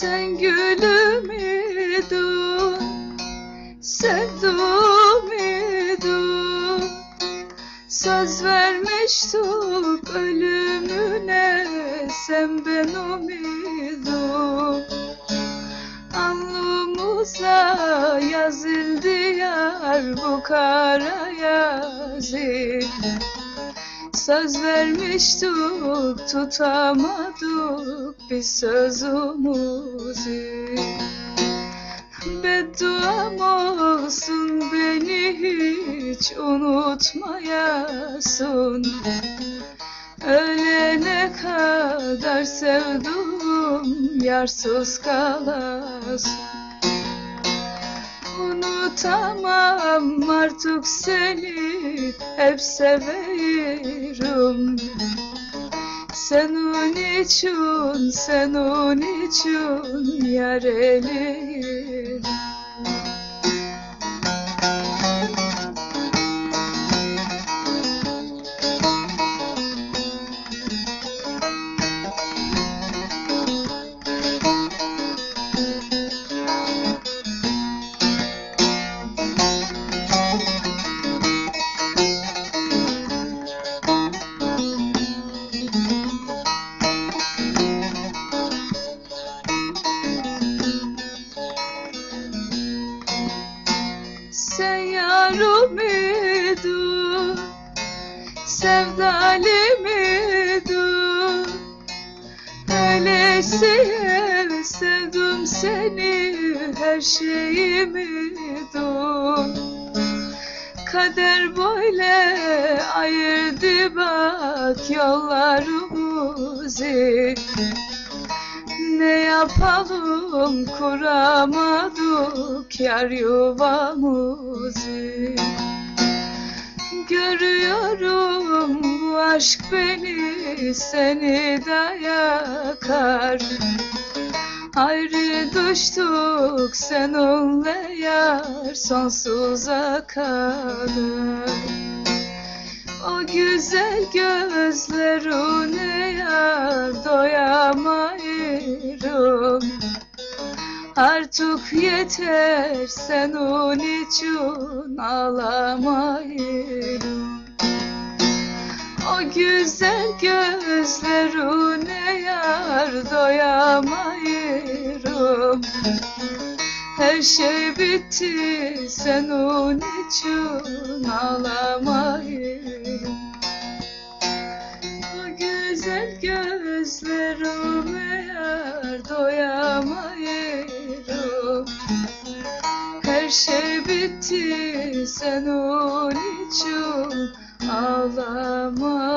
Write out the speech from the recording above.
Sen gülüm idin, sevdum idin Söz vermiştik ölümüne sen ben umidum Alnımıza yazıldı yar bu kara yazı Söz vermiştik tutamadık biz sözümüzü Bedduam olsun beni hiç unutmayasın. Ölene kadar sevdim yarsız kalasın. Unutamam artık seni hep severim Senin için, senin için yar eleyim yarım idin, sevdalim idin Öyleyse sevdim seni, her şeyim idin Kader böyle ayırdı bak yollarımızı ne yapalım? Kuramadık yar yuvamızı. Görüyorum bu aşk beni seni de yakar Ayrı düştük seninle yar sonsuza kadar. O güzel gözlerine yar doyamayırım Artık yeter senin için ağlamayırım O güzel gözlerine yar doyamayırım. Her şey bitti senin için ağlamayım Her şey bitti sen onun için ağlamayın.